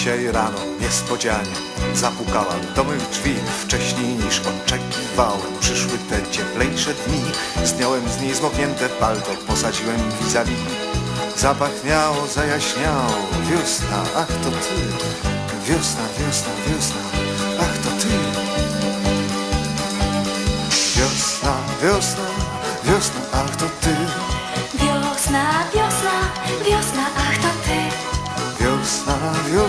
Dzisiaj rano niespodzianie. Zapukałem do mych drzwi Wcześniej niż oczekiwałem. Przyszły te cieplejsze dni. Zdjąłem z niej zmoknięte palto Posadziłem vis-a-vis. Zapachniało, zajaśniało. Wiosna, ach to ty. Wiosna, wiosna, wiosna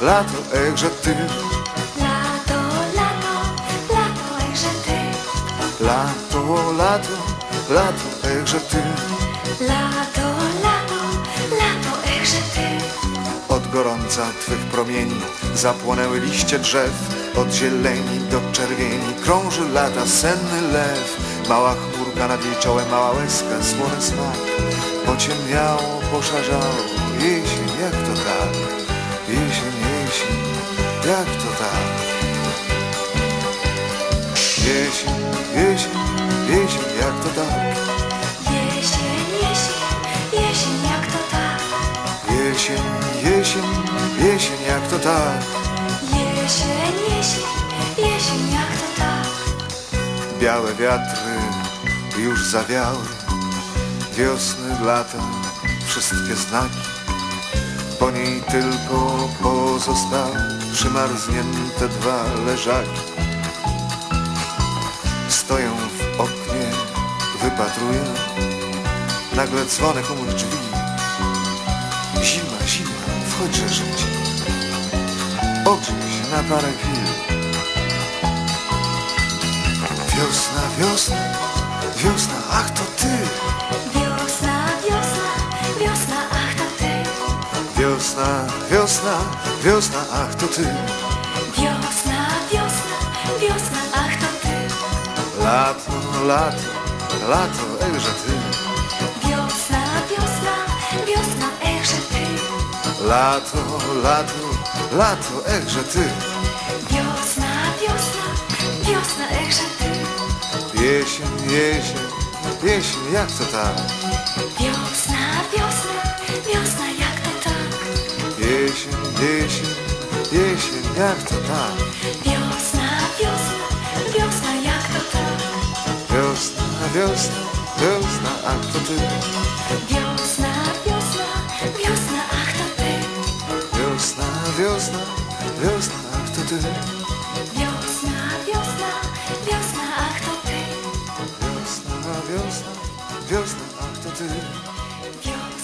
lato, echże ty, Lato, lato, lato, ejże ty. Lato, lato, lato, echże ty. Lato, lato, lato, ejże ty. Od gorąca twych promieni zapłonęły liście drzew. Od zieleni do czerwieni krąży lata senny lew. Mała chmurka nad jej czołem, mała łezka, słony smak. Pociemniało, poszarzało, jesień, jak to tak? Jesień, Jesień, jesień, jesień, jak to tak? Jesień, jesień, jesień, jak to tak Jesień, jesień, jesień, jak to tak? Jesień, jesień, jesień, jak to tak Białe wiatry już zawiały Wiosny, lata, wszystkie znaki Po niej tylko pozostały Przymarznięte dwa leżaki Stoję w oknie, wypatruję. Nagle dzwonek u mych drzwi. Zima, zima, wchodźże żyć. Ogrzej się na parę chwil. Wiosna, wiosna, wiosna, ach to ty. Wiosna, wiosna, wiosna, ach to ty. Wiosna, wiosna, wiosna, ach to ty Lato, lato, lato, ejże ty. Wiosna, wiosna, wiosna, ejże ty. Lato, lato, lato, ejże ty. Wiosna, wiosna, wiosna, ejże ty. Jesień, jesień, jesień, jak to tak? Wiosna, wiosna, wiosna, jak to tak? Jesień, jesień, jesień, jak to tak? Wiosna, wiosna, wiosna, ach to ty? Wiosna, wiosna, wiosna, ach to ty? Wiosna, wiosna, wiosna, ach to ty? Wiosna, wiosna, wiosna, ach to ty? Wiosna, wiosna, wiosna, ty